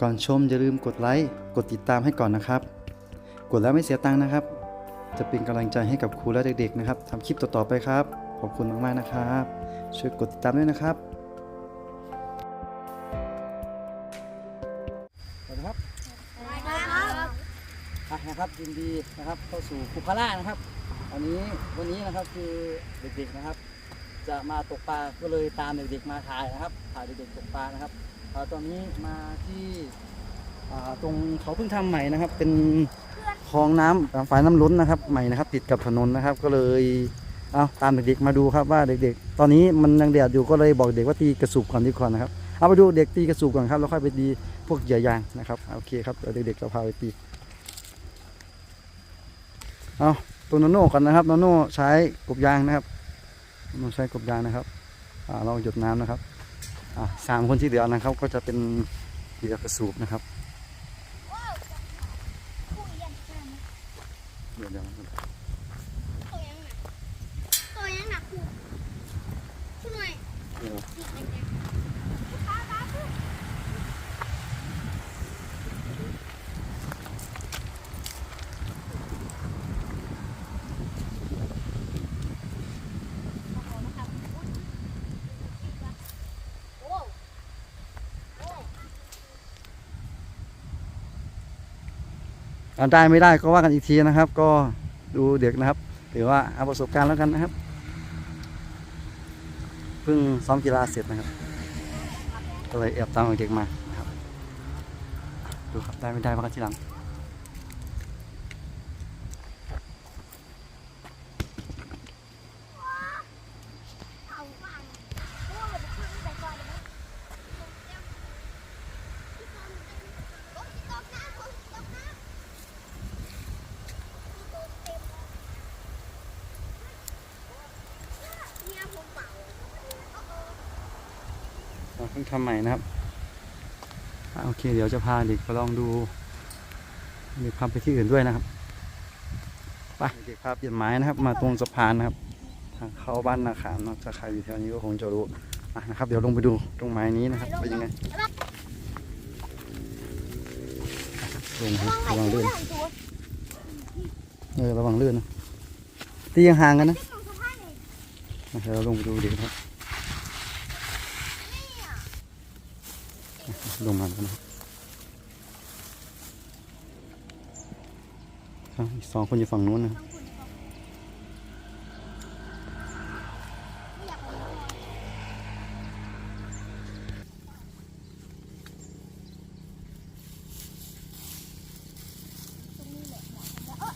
ก่อนชมอย่าลืมกดไลค์กดติดตามให้ก่อนนะครับ กดแล้วไม่เสียตังค์นะครับ จะเป็นกำลังใจให้กับครูและเด็กๆนะครับทำคลิปต่อๆไปครับ ขอบคุณมากๆนะครับ ช่วยกดติดตามด้วยนะครับสวัสดีครับครับอะนะครับยินดีนะครับเข้าสู่คุพาร่านะครับวันนี้วันนี้นะครับคือเด็กๆนะครับ จะมาตกปลาก็เลยตามเด็กๆมาถ่ายนะครับถ่ายเด็กๆตกปลานะครับเอ่อ ตอนนี้มาที่ตรงเขาเพิ่งทำใหม่นะครับ เป็นคลองน้ำฝายน้ำล้นนะครับ ใหม่นะครับ ติดกับถนนนะครับ ก็เลยเอาตามเด็กๆมาดูครับว่าเด็กๆ ตอนนี้มันยังแดดอยู่ก็เลยบอกเด็กว่าตีกระสูบก่อนดีกว่านะครับเอาไปดูเด็กตีกระสูบก่อนครับแล้วค่อยไปดีพวกเหยื่อยางนะครับโอเคครับเด็กๆเราพาไปตีเอาตัวโนโน่ก่อนนะครับโนโน่ใช้กบยางนะครับโนโน่ใช้กบยางนะครับเราหยดน้ำนะครับ สามคนที่เหลือนะครับก็จะเป็นเหยื่อกระสูบนะครับเดี๋ยวเดี๋ยว ตัวยังหนักอยู่คุณหน่อย เดี๋ยว โอ้ อ่า ได้ไม่ได้ก็ว่ากันอีกทีนะครับ ก็ดูเด็กนะครับถือว่าเอาประสบการณ์แล้วกันนะครับเพิ่งซ้อมกีฬาเสร็จนะครับ ก็เลยแอบตามเด็กมาครับดูครับได้ไม่ได้ว่ากันทีหลัง เอาฟังโอ้เดี๋ยวขึ้นไปก่อนเดี๋ยวนะโอ้ยตกน้ำโอ้ยตกน้ำเนี่ยผมเป่า เราเพิ่งทำใหม่นะครับอ่าโอเค เดี๋ยวจะพาเด็กไปลองดูเด็กพาไปที่อื่นด้วยนะครับไปเด็กพาเปลี่ยนไม้นะครับ มาตรงสะพานนะครับ ทางเข้าบ้านนาขามเนาะถ้าใครอยู่แถวนี้ก็คงจะรู้อะนะครับ เดี๋ยวลงไปดูตรงไม้นี้นะครับเป็นยังไงลงครับระวังลื่นเออระวังลื่นนะตียังห่างกันนะอะเดี๋ยวเราลงไปดูเด็กครับ ลงมาแล้วนะครับครับอีกสองคนอยู่ฝั่งนู้นนะครับ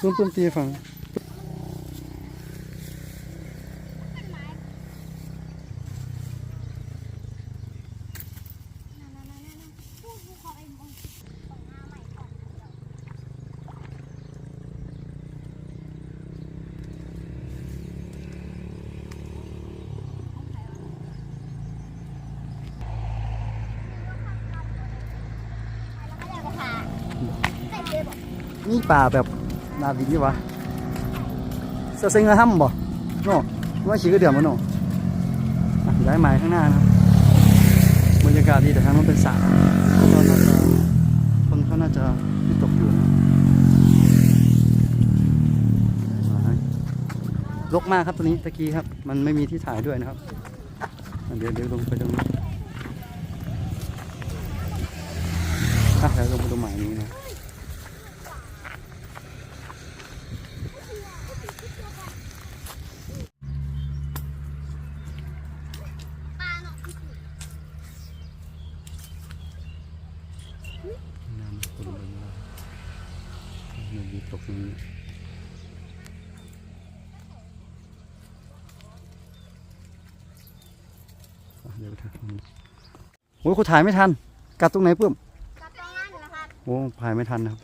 ปุ้มปุ้มตีฝั่ง นี่ป่าแบบนาดินนี่วะเสเซ็งกระห้ำบ่โน่ว่าขี่ก็เดือดมันโน่ย้ายไม้ข้างหน้านะบรรยากาศดีแต่ทางนู้นเป็นสระก็น่าจะคนเขาน่าจะไม่ตกอยู่นะรกมากครับตัวนี้ตะกี้ครับ มันไม่มีที่ถ่ายด้วยนะครับ เดี๋ยวเดี๋ยวลงไปตรงนี้อะเดี๋ยวลงไปตรงหมายนี้นะ ปลาเนาะ น้ำขุ่นลงมามันมีตกตรงนี้อ่ะเดี๋ยวไปถ่ายตรงนี้โอ้ยคุณถ่ายไม่ทัน กัดตรงไหนเพิ่มกับตรงนั้นนะครับโอ้ถ่ายไม่ทันนะครับ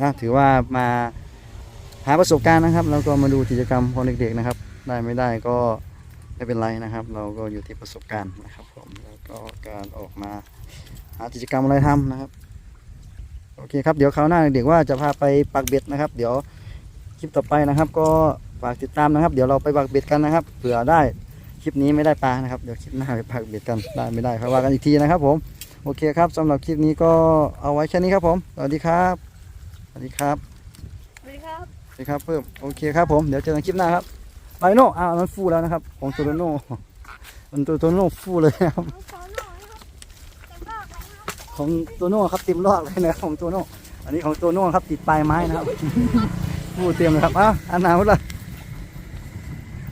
นะถือว่ามาหาประสบการณ์นะครับ แล้วก็มาดูกิจกรรมของเด็กๆนะครับ ได้ไม่ได้ก็ไม่เป็นไรนะครับ เราก็อยู่ที่ประสบการณ์นะครับผมแล้วก็การออกมาหากิจกรรมอะไรทำนะครับโอเคครับเดี๋ยวคราวหน้าเด็กว่าจะพาไปปักเบ็ดนะครับ เดี๋ยวคลิปต่อไปนะครับ ก็ฝากติดตามนะครับ เดี๋ยวเราไปปักเบ็ดกันนะครับเผื่อได้คลิปนี้ไม่ได้ปลานะครับเดี๋ยวคลิปหน้าไปปักเบ็ดกันได้ไม่ได้ค่อยว่ากันอีกทีนะครับ ผมโอเคครับสำหรับคลิปนี้ก็เอาไว้แค่นี้ครับผมสวัสดีครับ สวัสดีครับ สวัสดีครับ สวัสดีครับเพิ่มโอเคครับผมเดี๋ยวเจอกันคลิปหน้าครับไบโน่อ้าวมันฟูแล้วนะครับ ของโตโน่มันตัวโตโน่ฟูเลยนะครับน้องโซโน่นะครับเต็มรอบเลยนะครับ ของโตโน่ครับเต็มรอบเลยนะครับของโตโน่อันนี้ของโตโน่ครับติดปลายไม้นะครับฟูเต็มเลยครับอะอันหนาหมดเลย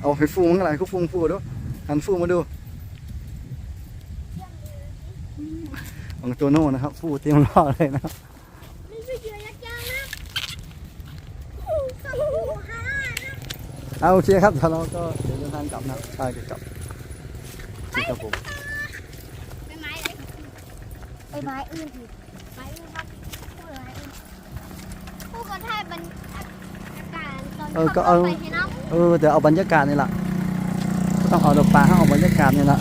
เอาไปฟูมั้งอะไรก็ฟูฟูดูหันฟูมาดูของโตโน่นะครับฟูเต็มรอบเลยนะครับ นี่คือเหยื่อยักษ์ยางนะโอ้โหสบู่ฮาร่านะ เอาโอเคครับเดี๋ยวเราก็เดี๋ยวเดินทางกลับนะครับใช่กลับครับผมใบไม้อะไรใบไม้อื่นอีกไม้อื่นครับพูดอะไรอื่นพูดกันให้บรรอากาศตอนขับรถไปให้น้ำเออเดี๋ยวเอาบรรยากาศนี่แหละต้องเอาดอกปลาให้เอาบรรยากาศนี่แหละ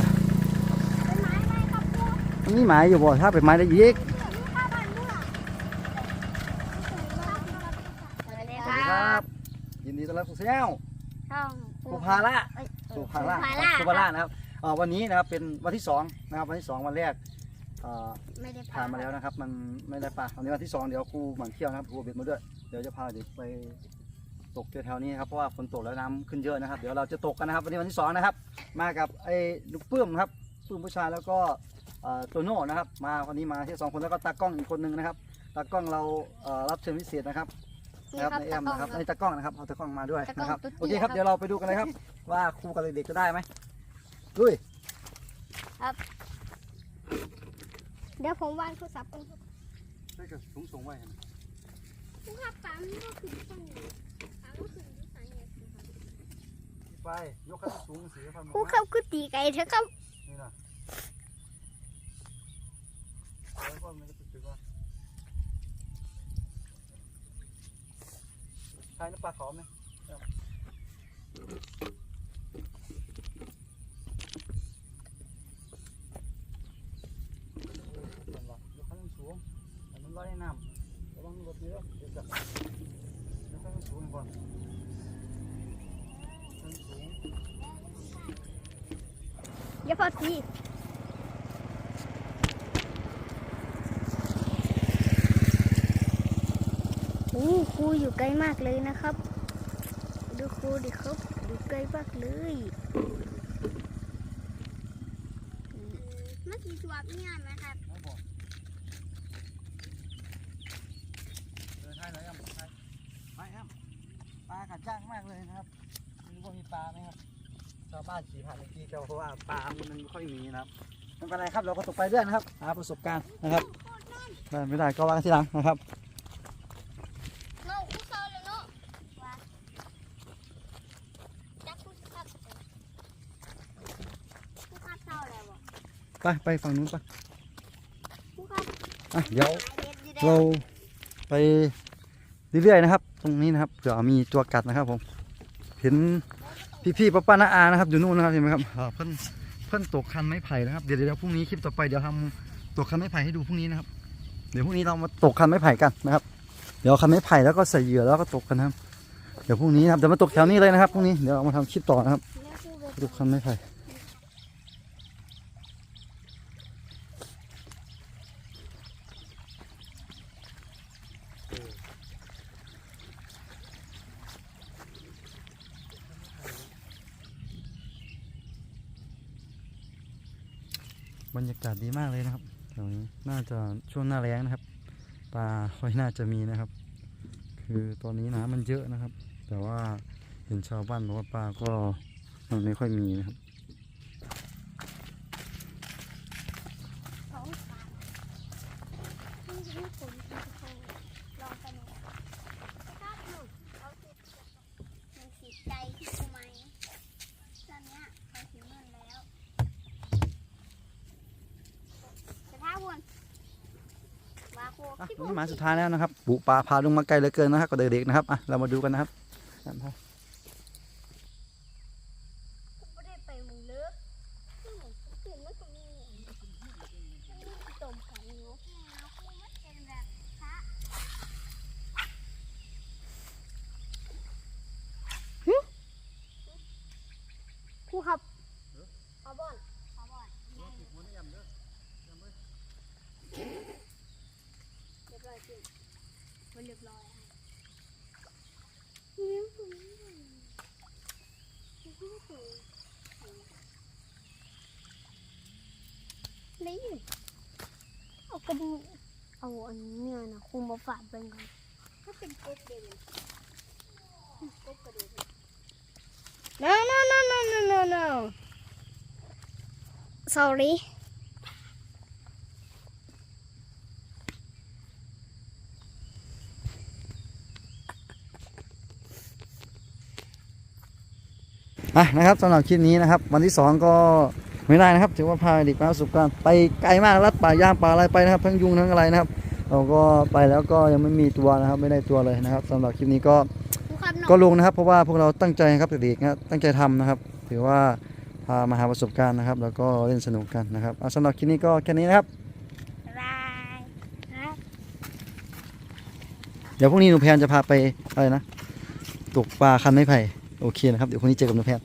ใบไม้อะไรครับพูดมันมีหมายอยู่บ่ถ้าเป็นไม้ได้ยิกลูกค้าบ้านเมื่อสวัสดีครับยินดีต้อนรับสู่แนล ช่องสุภาระเอ้ยสุภาระสุภาระสุภาระนะครับเอ่อวันนี้นะครับเป็นวันที่สองนะครับวันที่สองวันแรกเอ่อ ไม่ได้ผ่านมาแล้วนะครับ มันไม่ได้ปลาวันนี้วันที่สองเดี๋ยวครูหมั่นเที่ยวนะครับครูเบ็ดมาด้วยเดี๋ยวจะพาเด็กไปตกแถวๆนี้นะครับเพราะว่าฝนตกแล้วน้ำขึ้นเยอะนะครับ เดี๋ยวเราจะตกกันนะครับ วันนี้วันที่สองนะครับ มากับไอ้ลูกปื้มนะครับปื้มผู้ชายแล้วก็เอ่อโตโน่นะครับ มาวันนี้มาที่สองคนแล้วก็ตากล้องอีกคนนึงนะครับตากล้องเราเอ่อรับเชิญพิเศษนะครับ นี่นะครับครับในแอมตะกล้องนะครับครับในตากล้องนะครับเอาตากล้องมาด้วยตากล้องนะครับตุ๊ดโอเคครับครับเดี๋ยวเราไปดูกันเลยครับ ว่าครูกับเด็กๆจะได้ไหมลุยเดี๋ยวผมวางโทรศัพท์ก่อนครับได้กับสูงสูงไว้ผู้ขับปั๊มก็คือต้องปั๊มก็คือที่สายเนี่ยไปยกขึ้นสูงสีพันผู้ขับคือตีไก่เถอะครับนี่นะแล้วก็มันก็ตึกๆว่า ใช่น้ำปลาขอมไหมยกขึ้นสูงมันลอยในน้ำระวังรถเยอะเดี๋ยวจะยกขึ้นสูงก่อนขึ้นสูงอย่าพอตี อ้ครูอยู่ใกล้มากเลยนะครับ ดูครูดิครับอยู่ใกล้มากเลยมันสีสวบเนี่ยไหมครับครับผมเดินให้หน่อยครับไปไปครับปลากัดจ้างมากเลยนะครับไม่รู้ว่ามีปลาไหมครับชาวบ้านขี่ผ่านเมื่อกี้ก็เพราะว่าปลามันไม่ค่อยมีนะครับไม่เป็นไรครับเราก็ตกไปเรื่อยนะครับหาประสบการณ์นะครับได้ไม่ได้ก็ว่ากันทีหลังนะครับ โน่คู่เศร้าเลยโน่ว่าจักคู่ขับคู่ขับเศร้าแล้วบ่ ไปไปฝั่งนู้นไปคู่ขับอะเดี๋ยวหาเด็ดอยู่ได้เราไปเรื่อยๆนะครับ ตรงนี้นะครับเผื่อมีตัวกัดนะครับผม เห็นพี่ๆป้าๆน้าอานะครับอยู่นู่นนะครับเห็นไหมครับอ่าเพิ่นเพิ่นตกคันไม้ไผ่นะครับเดี๋ยวเดี๋ยวพรุ่งนี้คลิปต่อไปเดี๋ยวทำตกคันไม้ไผ่ให้ดูพรุ่งนี้นะครับ เดี๋ยวพรุ่งนี้เรามาตกคันไม้ไผ่กันนะครับ เดี๋ยวเอาคันไม้ไผ่แล้วก็ใส่เหยื่อแล้วก็ตกกันนะครับ เดี๋ยวพรุ่งนี้นะครับเดี๋ยวมาตกแถวนี้เลยนะครับพรุ่งนี้เดี๋ยวเรามาทำคลิปต่อนะครับแล้วคู่แบบตกคันไม้ไผ่ บรรยากาศดีมากเลยนะครับแถวนี้น่าจะช่วงหน้าแรงนะครับปลาค่อยน่าจะมีนะครับ คือตอนนี้น้ำมันเยอะนะครับ แต่ว่าเห็นชาวบ้านบอกว่าปลาก็มันไม่ค่อยมีนะครับ สองสามนี่คือผมคือเขาลองไปหน่อยถ้าหนุนเขาติดมันสีใจที่ทำไมตอนเนี้ยเขาถึงเงินแล้วแต่ถ้าว นี่หมาสุดท้ายแล้วนะครับบุปลาพาลงมาไกลเหลือเกินนะครับกับเด็กๆนะครับอะเรามาดูกันนะครับอะพาไม่ได้ไปมึงเลิกที่หนูตื่นเมื่อตรงนี้มันมีตมกันเนาะกูไม่เป็นแบบพระครูครับเอาบอลเอาบอลเรียบร้อยจริงมันเรียบร้อยเลี้ยงตัวนี้เลยเลี้ยงตัวนี่เอา กระดูกเอาอันเนี้ยนะครูมาฝาดเป็นกันถ้าเป็นกบเด่นกบกระดูก no no no no no no no sorry อะนะครับสำหรับคลิปนี้นะครับ วันที่สองก็ ไม่ได้นะครับ ถือว่าพาเด็กมาประสบการณ์ไปไกลมากลัดป่าย่างป่าอะไรไปนะครับ ทั้งยุงทั้งอะไรนะครับ เราก็ไปแล้วก็ยังไม่มีตัวนะครับ ไม่ได้ตัวเลยนะครับสำหรับคลิปนี้ก็ครูครับน้องก็ลงนะครับ เพราะว่าพวกเราตั้งใจครับเด็กๆนะตั้งใจทำนะครับ ถือว่าพามาหาประสบการณ์นะครับ แล้วก็เล่นสนุกกันนะครับเอาสำหรับคลิปนี้ก็แค่นี้นะครับบายครับเดี๋ยวพรุ่งนี้หนูแพนจะพาไปอะไรนะตกปลาคันไม้ไผ่โอเคนะครับ เดี๋ยวพรุ่งนี้เจอกับหนูแพน